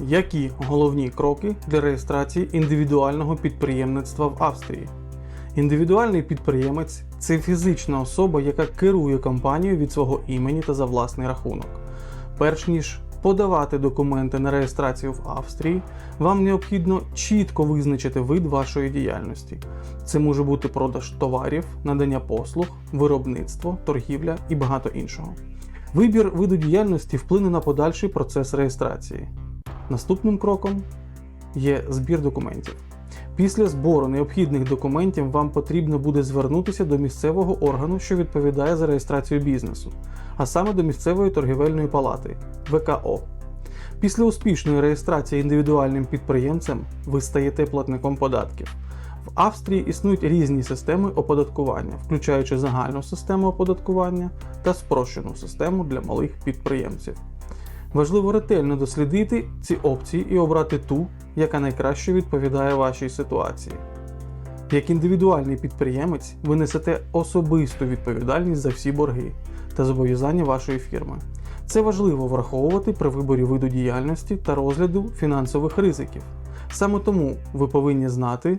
Які головні кроки для реєстрації індивідуального підприємництва в Австрії? Індивідуальний підприємець це фізична особа, яка керує компанією від свого імені та за власний рахунок. Перш ніж подавати документи на реєстрацію в Австрії, вам необхідно чітко визначити вид вашої діяльності. Це може бути продаж товарів, надання послуг, виробництво, торгівля і багато іншого. Вибір виду діяльності вплине на подальший процес реєстрації. Наступним кроком є збір документів. Після збору необхідних документів вам потрібно буде звернутися до місцевого органу, що відповідає за реєстрацію бізнесу, а саме до місцевої торгівельної палати ВКО. Після успішної реєстрації індивідуальним підприємцем ви стаєте платником податків. В Австрії існують різні системи оподаткування, включаючи загальну систему оподаткування та спрощену систему для малих підприємців. Важливо ретельно дослідити ці опції і обрати ту, яка найкраще відповідає вашій ситуації. Як індивідуальний підприємець, ви несете особисту відповідальність за всі борги та зобов'язання вашої фірми. Це важливо враховувати при виборі виду діяльності та розгляду фінансових ризиків. Саме тому ви повинні знати,